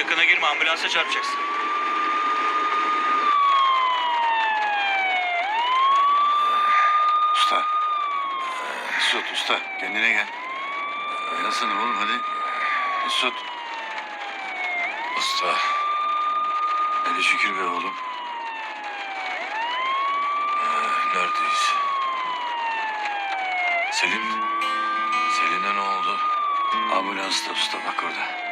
yakına girme ambulansa çarpacaksın. Usta. Mesut usta kendine gel. Nasılsın oğlum hadi. Mesut. Usta. Hadi şükür be oğlum. Ee, Neredeyiz? Selin. Selin'e ne oldu? Ambulansta usta bak orada.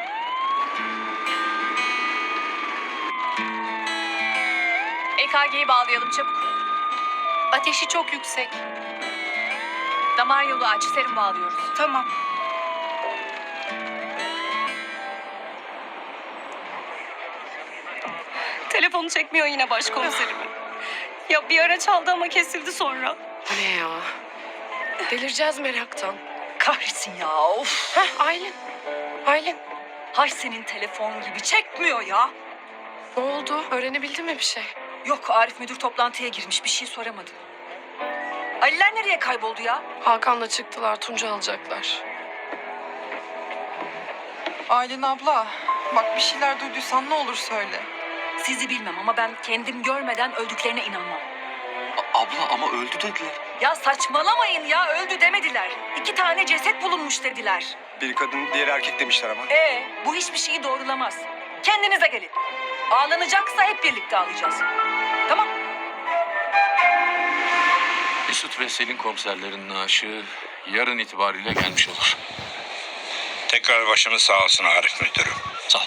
EKG'yi bağlayalım çabuk. Ateşi çok yüksek. Damar yolu aç, serum bağlıyoruz. Tamam. Telefonu çekmiyor yine başkomiserimin. ya bir ara çaldı ama kesildi sonra. Bu ne ya? Delireceğiz meraktan. Kahretsin ya of. Heh Aylin. Aylin Hay senin telefon gibi çekmiyor ya. ne oldu? Öğrenebildin mi bir şey? Yok Arif müdür toplantıya girmiş bir şey soramadım. Aliler nereye kayboldu ya? Hakan'la çıktılar Tunca alacaklar. Aylin abla, bak bir şeyler duyduysan ne olur söyle. Sizi bilmem ama ben kendim görmeden öldüklerine inanmam. Abla ama öldü dediler. Ya saçmalamayın ya öldü demediler. İki tane ceset bulunmuş dediler. Bir kadın, diğer erkek demişler ama. Ee, bu hiçbir şeyi doğrulamaz. Kendinize gelin. Ağlanacaksa hep birlikte ağlayacağız. Mesut ve Selin komiserlerin naaşı yarın itibariyle gelmiş olur. Tekrar başınız sağ olsun Arif müdürüm. Sağ ol.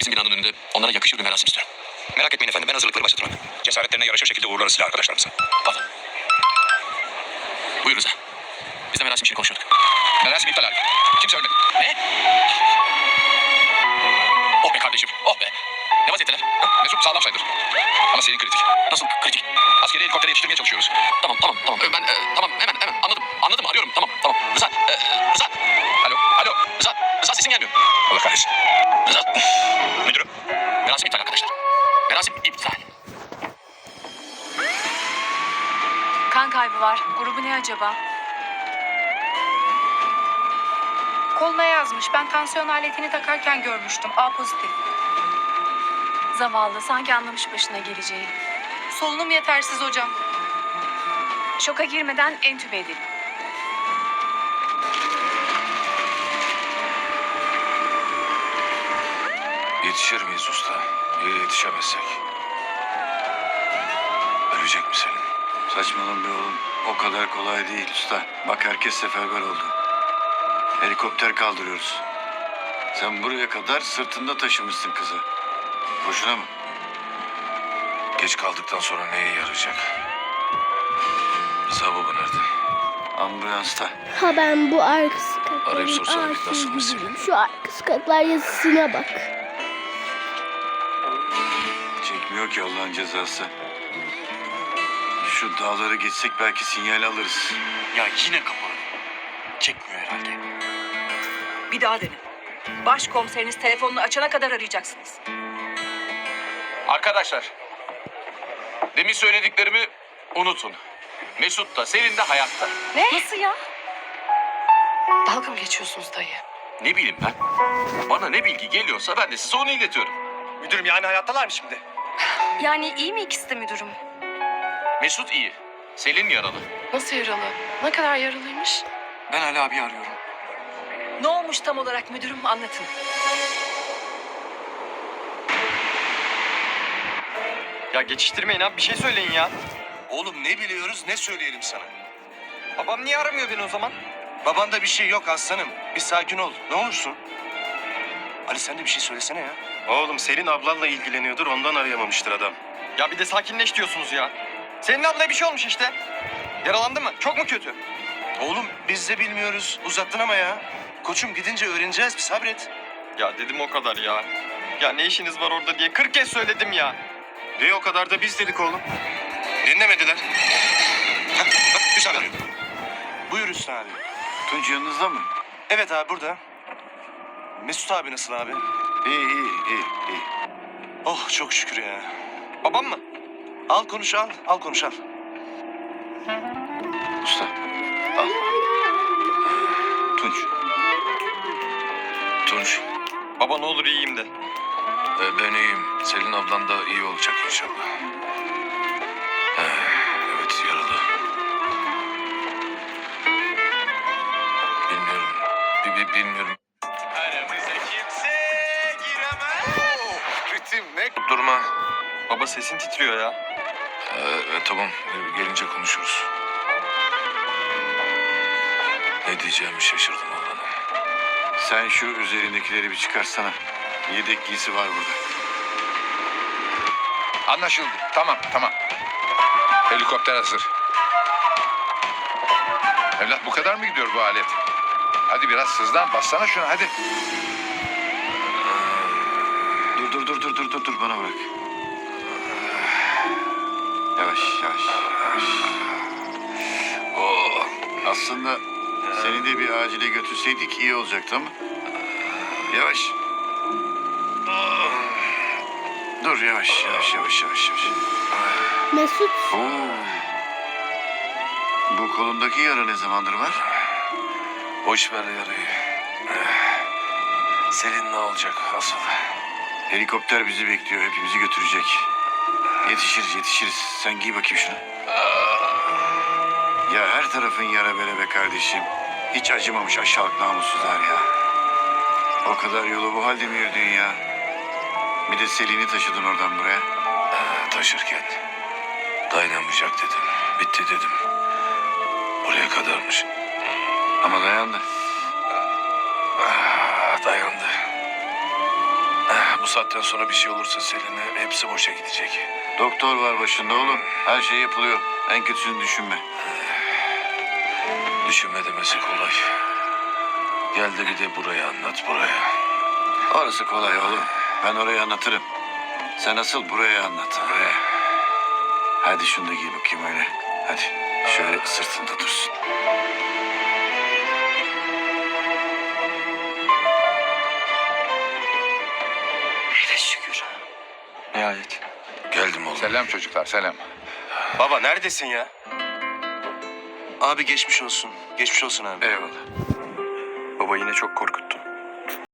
Bizim binanın önünde onlara yakışır bir merasim istiyorum. Merak etmeyin efendim, ben hazırlıkları başlatırım. Cesaretlerine yaraşır şekilde uğurlarız silah arkadaşlarımıza. Pardon. Buyur Rıza. Biz de merasim için konuşuyorduk. Merasim iptal abi. Kimse ölmedi. Ne? Oh be kardeşim, oh be. Ne vaziyetteler? Mesut sağlam sayılır. Ama senin kritik. Nasıl kritik? Askeri helikoptere yetiştirmeye çalışıyoruz. Tamam, tamam, tamam. Ben e, tamam hemen hemen anladım. Anladım arıyorum. Tamam, tamam. Rıza, e, e, Rıza. Alo, alo. Rıza, Rıza sesin gelmiyor. Allah kahretsin. Rıza. Müdürüm. Merasim iptal arkadaşlar. Merasim iptal. Kan kaybı var. Grubu ne acaba? Koluna yazmış. Ben tansiyon aletini takarken görmüştüm. A pozitif. Zavallı, sanki anlamış başına geleceği. Solunum yetersiz hocam. Şoka girmeden entübe edelim. Yetişir miyiz usta? Ya yetişemezsek? Ölecek mi Selim? Saçmalama be oğlum. O kadar kolay değil usta. Bak herkes seferber oldu. Helikopter kaldırıyoruz. Sen buraya kadar sırtında taşımışsın kızı. Boşuna mı? Geç kaldıktan sonra neye yarayacak? Rıza baba nerede? Ambulansta. Ha ben bu arka sokakların Arayıp sorsana bir nasılmış gibiyim. senin? Şu arka sokaklar yazısına bak. Çekmiyor ki Allah'ın cezası. Şu dağları geçsek belki sinyal alırız. Ya yine kapalı. Çekmiyor herhalde. Bir daha denin. Başkomiseriniz telefonunu açana kadar arayacaksınız. Arkadaşlar. Demin söylediklerimi unutun. Mesut da Selin de hayatta. Nasıl ya? Dalga mı geçiyorsunuz dayı? Ne bileyim ben. Bana ne bilgi geliyorsa ben de size onu iletiyorum. Müdürüm yani hayattalar mı şimdi? Yani iyi mi ikisi de müdürüm? Mesut iyi. Selin yaralı. Nasıl yaralı? Ne kadar yaralıymış? Ben Ali abi arıyorum. Ne olmuş tam olarak müdürüm anlatın. Ya geçiştirmeyin abi bir şey söyleyin ya. Oğlum ne biliyoruz ne söyleyelim sana. Babam niye aramıyor beni o zaman? Babanda bir şey yok aslanım. Bir sakin ol. Ne olursun? Ali sen de bir şey söylesene ya. Oğlum Selin ablanla ilgileniyordur ondan arayamamıştır adam. Ya bir de sakinleş diyorsunuz ya. Senin ablaya bir şey olmuş işte. Yaralandı mı? Çok mu kötü? Oğlum biz de bilmiyoruz. Uzattın ama ya. Koçum gidince öğreneceğiz bir sabret. Ya dedim o kadar ya. Ya ne işiniz var orada diye 40 kez söyledim ya. Ne o kadar da biz dedik oğlum. Dinlemediler. Heh, bak Hüsam arıyor. Buyur Hüsnü abi. Tunç yanınızda mı? Evet abi burada. Mesut abi nasıl abi? İyi iyi iyi iyi. Oh çok şükür ya. Babam mı? Al konuş al. Al konuş al. Usta al. Tunç. Tunç. Baba ne olur iyiyim de. Ee, ben iyiyim. Selin ablan da iyi olacak inşallah. Ee, evet yaralı. Bilmiyorum. Bi- bi- bilmiyorum. Aramıza kimse giremez. Ritim ne? Durma. Baba sesin titriyor ya. Ee, tamam ee, gelince konuşuruz. Ne diyeceğimi şaşırdım oğlanım. Sen şu üzerindekileri bir çıkarsana. Yedek giysi var burada. Anlaşıldı. Tamam, tamam. Helikopter hazır. Evlat bu kadar mı gidiyor bu alet? Hadi biraz hızlan. Bassana şunu hadi. Dur dur dur dur dur dur dur bana bırak. Yavaş yavaş yavaş. Oh, Aslında seni de bir acile götürseydik iyi olacaktı ama. Yavaş. Dur yavaş yavaş yavaş yavaş yavaş. Mesut Oo. Bu kolundaki yara ne zamandır var? boş ver yarayı. Selin ne olacak asıl? Helikopter bizi bekliyor. Hepimizi götürecek. Yetişiriz yetişiriz. Sen giy bakayım şunu. Ya her tarafın yara bere be kardeşim. Hiç acımamış aşağılık namussuzlar ya. O kadar yolu bu halde mi yürüdün ya? Bir de Selin'i taşıdın oradan buraya. Ee, taşırken dayanamayacak dedim. Bitti dedim. Buraya kadarmış. Ama dayandı. Ah, dayandı. Ah, bu saatten sonra bir şey olursa Selin'e hepsi boşa gidecek. Doktor var başında oğlum. Her şey yapılıyor. En kötüsünü düşünme. Düşünme demesi kolay. Gel de bir de buraya anlat buraya. Orası kolay oğlum. Ben orayı anlatırım. Sen asıl buraya anlat. Buraya. Hadi şunu da giy bakayım öyle. Hadi. Şöyle sırtında dursun. Şükür. Nihayet. Geldim oğlum. Selam çocuklar, selam. Baba neredesin ya? Abi geçmiş olsun. Geçmiş olsun abi. Eyvallah. Baba yine çok korkuttun.